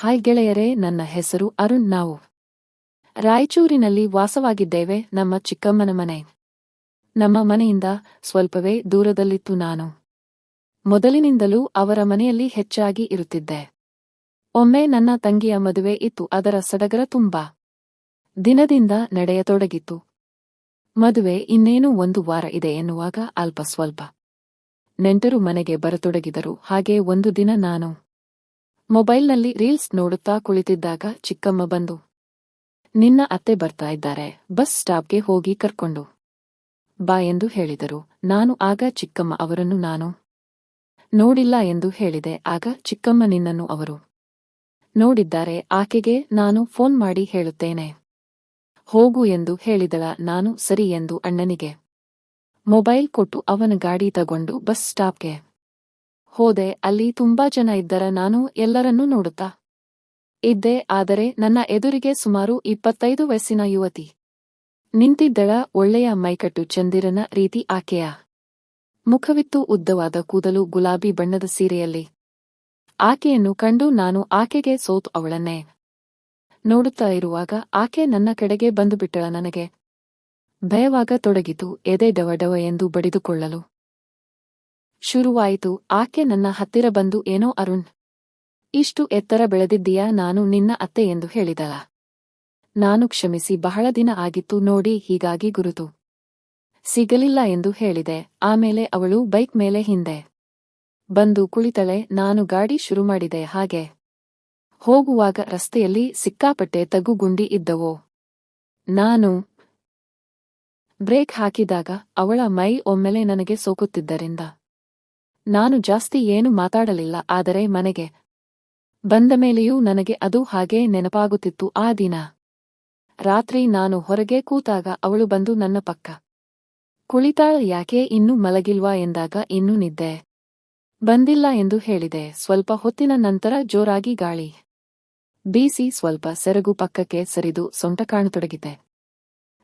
Hi ಗೆಳೆಯರೇ, ನನ್ನ ಹೆಸರು ಅರುಣ್ ನಾವು. ರಾಯಚೂರಿನಲ್ಲಿ ವಾಸವಾಗಿದ್ದೇವೆ, ನಮ್ಮ ಚಿಕ್ಕಮ್ಮನ ಮನೆ. ನಮ್ಮ ಮನೆಯಿಂದ ಸ್ವಲ್ಪವೇ ದೂರದಲ್ಲಿತ್ತು ನಾನು. ಮೊದಲಿನಿಂದಲೂ ಅವರ ಮನೆಯಲ್ಲಿ ಹೆಚ್ಚಾಗಿ ಇರುತ್ತಿದ್ದೆ. ಒಮ್ಮೆ ನನ್ನ ತಂಗಿಯ ಮದುವೆ ಇತ್ತು, ಅದರ ಸಡಗರ ತುಂಬಾ. ದಿನದಿಂದ ನಡೆಯತೊಡಗಿತು ಮದುವೆ ಇನ್ನೇನು ಒಂದು ವಾರ ಇದೆ ಎನ್ನುವಾಗ ಅಲ್ಪ ಸ್ವಲ್ಪ. ನೆಂಟರು ಮನೆಗೆ ಬರತೊಡಗಿದರು, ಹಾಗೆ ಒಂದು ದಿನ ನಾನು. ಮೊಬೈಲ್ನಲ್ಲಿ ರೀಲ್ಸ್ ನೋಡುತ್ತಾ ಕುಳಿತಿದ್ದಾಗ ಚಿಕ್ಕಮ್ಮ ಬಂದು, ನಿನ್ನ ಅತ್ತೆ ಬರ್ತಾ ಇದ್ದಾರೆ, ಬಸ್ ಸ್ಟಾಪ್ಗೆ ಹೋಗಿ ಕರ್ಕೊಂಡು ಬಾ ಎಂದು ಹೇಳಿದರು. ನಾನು, ಆಗ ಚಿಕ್ಕಮ್ಮ ಅವರನ್ನು ನಾನು ನೋಡಿಲ್ಲ ಎಂದು ಹೇಳಿದೆ. ಆಗ ಚಿಕ್ಕಮ್ಮ ನಿನ್ನನ್ನು ಅವರು ನೋಡಿದ್ದಾರೆ. ಆಕೆಗೆ ನಾನು ಫೋನ್ ಮಾಡಿ ಹೇಳುತ್ತೇನೆ. ಹೋಗು ಎಂದು ಹೇಳಿದಳ. ನಾನು ಸರಿ ಎಂದು ಅಣ್ಣನಿಗೆ ಮೊಬೈಲ್ ಕೊಟ್ಟು ಅವನ ಗಾಡಿ ತಗೊಂಡು ಬಸ್ ಸ್ಟಾಪ್ಗೆ ಹೋದೆ, ಅಲ್ಲಿ ತುಂಬಾ ಜನ ಇದ್ದರ ನಾನು ಎಲ್ಲರನ್ನೂ ನೋಡುತ್ತಾ? ಇದ್ದೆ, ಆದರೆ ನನ್ನ ಎದುರಿಗೆ ಸುಮಾರು ಇಪ್ಪತ್ತೈದು ವಯಸ್ಸಿನ ಯುವತಿ. ನಿಂತಿದ್ದಳ ಒಳ್ಳೆಯ ಮೈಕಟ್ಟು ಚಂದಿರನ ರೀತಿ ಆಕೆಯ. ಮುಖವಿತ್ತು ಉದ್ದವಾದ ಕೂದಲು ಗುಲಾಬಿ ಬಣ್ಣದ ಸೀರೆಯಲ್ಲಿ. ಆಕೆಯನ್ನು ಕಂಡು ನಾನು ಆಕೆಗೆ ಸೋತು ಅವಳನ್ನೇ. ನೋಡುತ್ತಾ ಇರುವಾಗ ಆಕೆ ನನ್ನ ಕಡೆಗೆ ಬಂದುಬಿಟ್ಟಳ ನನಗೆ. ಭಯವಾಗ ತೊಡಗಿತು, ಎದೆ ಡವ ಡವ ಎಂದು ಬಡಿದುಕೊಳ್ಳಲು. ಶುರುವಾಯಿತು, ಆಕೆ ನನ್ನ ಹತ್ತಿರ ಬಂದು ಏನೋ ಅರುಣ್, ಇಷ್ಟು ಎತ್ತರ ಬೆಳೆದಿದ್ದೀಯಾ, ನಾನು ನಿನ್ನ ಅತ್ತೆ ಎಂದು ಹೇಳಿದಳ. ನಾನು ಕ್ಷಮಿಸಿ, ಬಹಳ ದಿನ ಆಗಿತ್ತು, ನೋಡಿ, ಹೀಗಾಗಿ ಗುರುತು. ಸಿಗಲಿಲ್ಲ ಎಂದು ಹೇಳಿದೆ, ಆಮೇಲೆ ಅವಳು ಬೈಕ್ ಮೇಲೆ ಹಿಂದೆ ಬಂದು ಕುಳಿತಳೆ, ನಾನು ಗಾಡಿ ಶುರು ಮಾಡಿದೆ, ಹಾಗೆ. ಹೋಗುವಾಗ ರಸ್ತೆಯಲ್ಲಿ ಸಿಕ್ಕಾಪಟ್ಟೆ ತಗ್ಗುಗುಂಡಿ ಇದ್ದವೋ. ನಾನು ಬ್ರೇಕ್ ಹಾಕಿದಾಗ ಅವಳ ಮೈ ಒಮ್ಮೆಲೆ ನನಗೆ ಸೋಕುತ್ತಿದ್ದರಿಂದ ನಾನು ಜಾಸ್ತಿ ಏನು ಮಾತಾಡಲಿಲ್ಲ, ಆದರೆ ಮನೆಗೆ ಬಂದ ಮೇಲೆಯೂ ನನಗೆ ಅದು ಹಾಗೇ ನೆನಪಾಗುತ್ತಿತ್ತು. ಆ ದಿನ ರಾತ್ರಿ ನಾನು ಹೊರಗೆ ಕೂತಾಗ ಅವಳು ಬಂದು ನನ್ನ ಪಕ್ಕ ಕುಳಿತಾಳ, ಯಾಕೆ ಇನ್ನೂ ಮಲಗಿಲ್ವಾ? ಎಂದಾಗ, ಇನ್ನೂ ನಿದ್ದೆ ಬಂದಿಲ್ಲ ಎಂದು ಹೇಳಿದೆ. ಸ್ವಲ್ಪ ಹೊತ್ತಿನ ನಂತರ ಜೋರಾಗಿ ಗಾಳಿ ಬೀಸಿ ಸ್ವಲ್ಪ ಸೆರಗು ಪಕ್ಕಕ್ಕೆ ಸರಿದು ಸೊಂಟ ಕಾಣತೊಡಗಿದೆ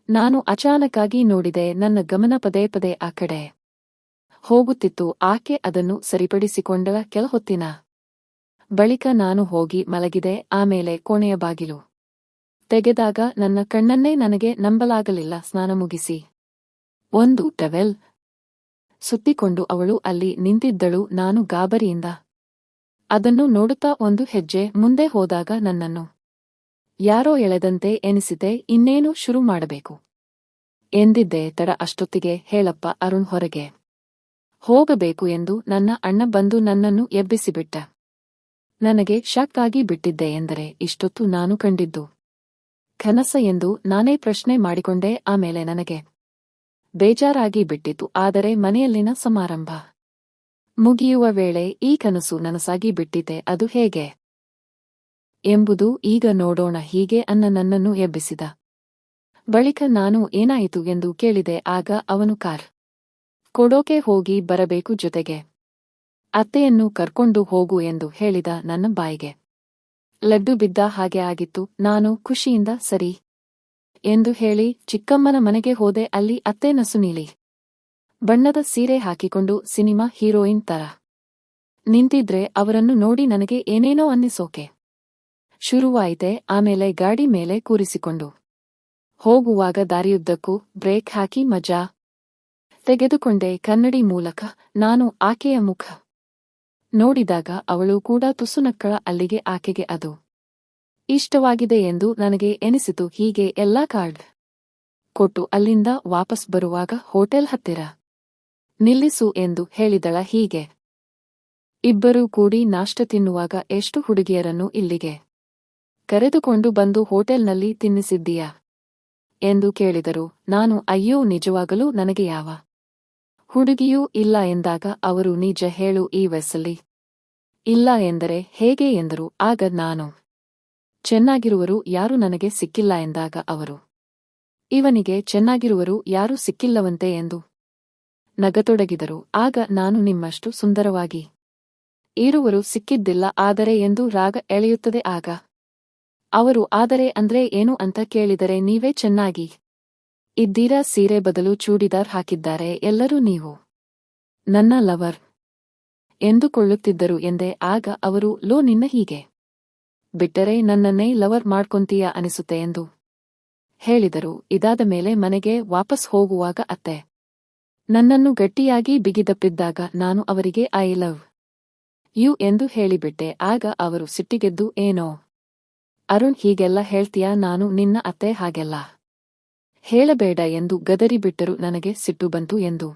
ನಾನು ಅಚಾನಕ್ಕಾಗಿ ನೋಡಿದೆ, ನನ್ನ ಗಮನ ಪದೇ ಪದೇ ಆ ಕಡೆ ಹೋಗುತ್ತಿತ್ತು, ಆಕೆ ಅದನ್ನು ಸರಿಪಡಿಸಿಕೊಂಡ ಕೆಲ ಹೊತ್ತಿನ ಬಳಿಕ ನಾನು ಹೋಗಿ ಮಲಗಿದೆ, ಆಮೇಲೆ ಕೋಣೆಯ ಬಾಗಿಲು. ತೆಗೆದಾಗ ನನ್ನ ಕಣ್ಣನ್ನೇ ನನಗೆ ನಂಬಲಾಗಲಿಲ್ಲ, ಸ್ನಾನ ಮುಗಿಸಿ. ಒಂದು ಟವೆಲ್. ಸುತ್ತಿಕೊಂಡು ಅವಳು ಅಲ್ಲಿ ನಿಂತಿದ್ದಳು, ನಾನು ಗಾಬರಿಯಿಂದ. ಅದನ್ನು ನೋಡುತ್ತಾ ಒಂದು ಹೆಜ್ಜೆ ಮುಂದೆ ಹೋದಾಗ ನನ್ನನ್ನು. ಯಾರೋ ಎಳೆದಂತೆ ಎನಿಸಿದೆ, ಇನ್ನೇನು ಶುರು ಮಾಡಬೇಕು? ಎಂದಿದ್ದೆ, ತಡ ಅಷ್ಟೊತ್ತಿಗೆ, ಹೇಳಪ್ಪ ಅರುಣ್ ಹೊರಗೆ. ಹೋಗಬೇಕು ಎಂದು ನನ್ನ ಅಣ್ಣ ಬಂದು ನನ್ನನ್ನು ಎಬ್ಬಿಸಿಬಿಟ್ಟ. ನನಗೆ ಶಾಕ್ ಆಗಿ ಬಿಟ್ಟಿದ್ದೆ ಎಂದರೆ ಇಷ್ಟೊತ್ತು ನಾನು ಕಂಡಿದ್ದು. ಕನಸ ಎಂದು ನಾನೇ ಪ್ರಶ್ನೆ ಮಾಡಿಕೊಂಡೆ ಆಮೇಲೆ ನನಗೆ ಬೇಜಾರಾಗಿ ಬಿಟ್ಟಿತು ಆದರೆ ಮನೆಯಲ್ಲಿನ ಸಮಾರಂಭ ಮುಗಿಯುವ ವೇಳೆ ಈ ಕನಸು ನನಸಾಗಿ ಬಿಟ್ಟಿದೆ ಅದು ಹೇಗೆ? ಎಂಬುದು ಈಗ ನೋಡೋಣ ಹೀಗೆ ಅನ್ನ ನನ್ನನ್ನು ಎಬ್ಬಿಸಿದ. ಬಳಿಕ ನಾನು ಏನಾಯಿತು ಎಂದು ಕೇಳಿದೆ ಆಗ ಅವನು ಕಾರ್ ಕೊಡೋಕೆ ಹೋಗಿ ಬರಬೇಕು ಜೊತೆಗೆ. ಅತ್ತೆಯನ್ನು ಕರ್ಕೊಂಡು ಹೋಗು ಎಂದು ಹೇಳಿದ ನನ್ನ ಬಾಯಿಗೆ. ಲಡ್ಡು ಬಿದ್ದ ಹಾಗೆ ಆಗಿತ್ತು, ನಾನು ಖುಷಿಯಿಂದ ಸರಿ ಎಂದು ಹೇಳಿ ಚಿಕ್ಕಮ್ಮನ ಮನೆಗೆ ಹೋದೆ, ಅಲ್ಲಿ ಅತ್ತೆ ನಸುನೀಲಿ ಬಣ್ಣದ ಸೀರೆ ಹಾಕಿಕೊಂಡು ಸಿನಿಮಾ ಹೀರೋಯಿನ್ ತರ. ನಿಂತಿದ್ರೆ ಅವರನ್ನು ನೋಡಿ ನನಗೆ ಏನೇನೋ ಅನ್ನಿಸೋಕೆ. ಶುರುವಾಯಿತೆ, ಆಮೇಲೆ ಗಾಡಿ ಮೇಲೆ ಕೂರಿಸಿಕೊಂಡು. ಹೋಗುವಾಗ ದಾರಿಯುದ್ದಕ್ಕೂ ಬ್ರೇಕ್ ಹಾಕಿ ಮಜಾ. ತೆಗೆದುಕೊಂಡೆ ಕನ್ನಡಿ ಮೂಲಕ, ನಾನು ಆಕೆಯ ಮುಖ ನೋಡಿದಾಗ ಅವಳು ಕೂಡ ತುಸುನಕ್ಕಳ ಅಲ್ಲಿಗೆ ಆಕೆಗೆ ಅದು ಇಷ್ಟವಾಗಿದೆ ಎಂದು ನನಗೆ ಎನಿಸಿತು. ಹೀಗೆ ಎಲ್ಲಾ ಕಾರ್ಡ್ ಕೊಟ್ಟು ಅಲ್ಲಿಂದ ವಾಪಸ್ ಬರುವಾಗ ಹೋಟೆಲ್ ಹತ್ತಿರ ನಿಲ್ಲಿಸು ಎಂದು ಹೇಳಿದಳ. ಹೀಗೆ ಇಬ್ಬರೂ ಕೂಡಿ ನಾಷ್ಟ ತಿನ್ನುವಾಗ ಎಷ್ಟು ಹುಡುಗಿಯರನ್ನು ಇಲ್ಲಿಗೆ ಕರೆದುಕೊಂಡು ಬಂದು ಹೋಟೆಲ್ನಲ್ಲಿ ತಿನ್ನಿಸಿದ್ದೀಯಾ ಎಂದು ಕೇಳಿದರು. ನಾನು, ಅಯ್ಯೋ, ನಿಜವಾಗಲೂ ನನಗೆ ಯಾವ ಹುಡುಗಿಯೂ ಇಲ್ಲ ಎಂದಾಗ ಅವರು ನಿಜ ಹೇಳು ಈ ವೆಸಲಿ. ಇಲ್ಲ ಎಂದರೆ ಹೇಗೆ ಎಂದರು, ಆಗ ನಾನು. ಚೆನ್ನಾಗಿರುವರು ಯಾರು ನನಗೆ ಸಿಕ್ಕಿಲ್ಲ ಎಂದಾಗ ಅವರು. ಇವನಿಗೆ ಚೆನ್ನಾಗಿರುವರು ಯಾರೂ ಸಿಕ್ಕಿಲ್ಲವಂತೆ ಎಂದು. ನಗತೊಡಗಿದರು, ಆಗ ನಾನು ನಿಮ್ಮಷ್ಟು ಸುಂದರವಾಗಿ. ಇರುವರು ಸಿಕ್ಕಿದ್ದಿಲ್ಲ ಆದರೆ ಎಂದು ರಾಗ ಎಳೆಯುತ್ತದೆ ಆಗ. ಅವರು, ಆದರೆ, ಅಂದ್ರೆ ಏನು ಅಂತ ಕೇಳಿದರೆ ನೀವೇ ಚೆನ್ನಾಗಿ. ಇದ್ದೀರಾ ಸೀರೆ ಬದಲು ಚೂಡಿದಾರ್ ಹಾಕಿದ್ದಾರೆ, ಎಲ್ಲರೂ ನೀವು. ನನ್ನ ಲವರ್. ಎಂದುಕೊಳ್ಳುತ್ತಿದ್ದರು ಎಂದೆ ಆಗ ಅವರು, ಲೋ ನಿನ್ನ ಹೀಗೆ. ಬಿಟ್ಟರೆ ನನ್ನನ್ನೇ ಲವರ್ ಮಾಡ್ಕೊಂತೀಯ ಅನಿಸುತ್ತೆ ಎಂದು ಹೇಳಿದರು. ಇದಾದ ಮೇಲೆ ಮನೆಗೆ ವಾಪಸ್ ಹೋಗುವಾಗ ಅತ್ತೆ. ನನ್ನನ್ನು ಗಟ್ಟಿಯಾಗಿ ಬಿಗಿದಪ್ಪಿದ್ದಾಗ ನಾನು ಅವರಿಗೆ ಐ ಲವ್ ಯು ಎಂದು ಹೇಳಿಬಿಟ್ಟೆ. ಆಗ ಅವರು ಸಿಟ್ಟಿಗೆದ್ದು, ಏನೋ. ಅರುಣ್, ಹೀಗೆಲ್ಲ ಹೇಳ್ತೀಯಾ? ನಾನು ನಿನ್ನ ಅತ್ತೆ ಹಾಗೆಲ್ಲ. ಹೇಳಬೇಡ ಎಂದು ಗದರಿಬಿಟ್ಟರು ನನಗೆ ಸಿಟ್ಟು ಬಂತು ಎಂದು.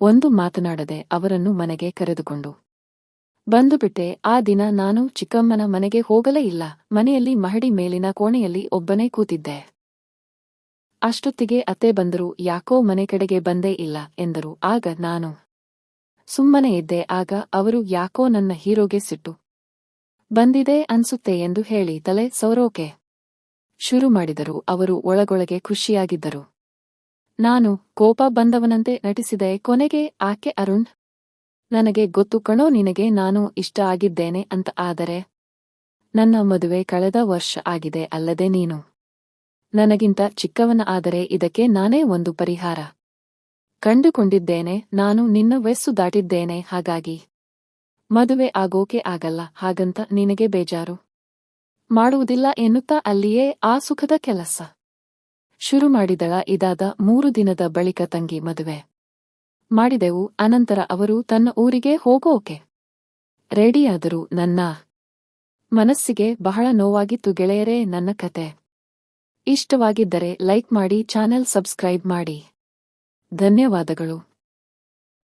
ಒಂದು ಮಾತನಾಡದೆ ಅವರನ್ನು ಮನೆಗೆ ಕರೆದುಕೊಂಡು. ಬಂದುಬಿಟ್ಟೆ ಆ ದಿನ ನಾನು ಚಿಕ್ಕಮ್ಮನ ಮನೆಗೆ ಹೋಗಲೇ ಇಲ್ಲ, ಮನೆಯಲ್ಲಿ ಮಹಡಿ ಮೇಲಿನ ಕೋಣೆಯಲ್ಲಿ ಒಬ್ಬನೇ ಕೂತಿದ್ದೆ. ಅಷ್ಟೊತ್ತಿಗೆ ಅತ್ತೆ ಬಂದರು, ಯಾಕೋ ಮನೆ ಕಡೆಗೆ ಬಂದೇ ಇಲ್ಲ ಎಂದರು, ಆಗ ನಾನು ಸುಮ್ಮನೆ ಇದ್ದೆ, ಆಗ ಅವರು ಯಾಕೋ ನನ್ನ ಹೀರೋಗೆ ಸಿಟ್ಟು ಬಂದಿದೆ ಅನ್ಸುತ್ತೆ ಎಂದು ಹೇಳಿ ತಲೆ ಸೌರೋಕೆ ಶುರು ಮಾಡಿದರು, ಅವರು ಒಳಗೊಳಗೆ ಖುಷಿಯಾಗಿದ್ದರು. ನಾನು ಕೋಪ ಬಂದವನಂತೆ ನಟಿಸಿದೆ, ಕೊನೆಗೆ ಆಕೆ ಅರುಣ್? ನನಗೆ ಗೊತ್ತು ಕಣೋ, ನಿನಗೆ ನಾನು ಇಷ್ಟ ಆಗಿದ್ದೇನೆ ಅಂತ, ಆದರೆ ನನ್ನ ಮದುವೆ ಕಳೆದ ವರ್ಷ ಆಗಿದೆ, ಅಲ್ಲದೆ ನೀನು? ನನಗಿಂತ ಚಿಕ್ಕವನ ಆದರೆ ಇದಕ್ಕೆ ನಾನೇ ಒಂದು ಪರಿಹಾರ. ಕಂಡುಕೊಂಡಿದ್ದೇನೆ, ನಾನು ನಿನ್ನ ವಯಸ್ಸು ದಾಟಿದ್ದೇನೆ, ಹಾಗಾಗಿ ಮದುವೆ ಆಗೋಕೆ ಆಗಲ್ಲ, ಹಾಗಂತ ನಿನಗೆ ಬೇಜಾರು? ಮಾಡುವುದಿಲ್ಲ ಎನ್ನುತ್ತಾ ಅಲ್ಲಿಯೇ ಆ ಸುಖದ ಕೆಲಸ. ಶುರು ಮಾಡಿದಳ ಇದಾದ ಮೂರು ದಿನದ ಬಳಿಕ ತಂಗಿ ಮದುವೆ. ಮಾಡಿದೆವು, ಅನಂತರ ಅವರು ತನ್ನ ಊರಿಗೆ ಹೋಗೋಕೆ. ರೆಡಿಯಾದರು, ನನ್ನ ಮನಸ್ಸಿಗೆ ಬಹಳ ನೋವಾಗಿತ್ತು ಗೆಳೆಯರೇ, ನನ್ನ ಕತೆ. ಇಷ್ಟವಾಗಿದ್ದರೆ ಲೈಕ್ ಮಾಡಿ, ಚಾನೆಲ್ ಸಬ್ಸ್ಕ್ರೈಬ್ ಮಾಡಿ. ಧನ್ಯವಾದಗಳು.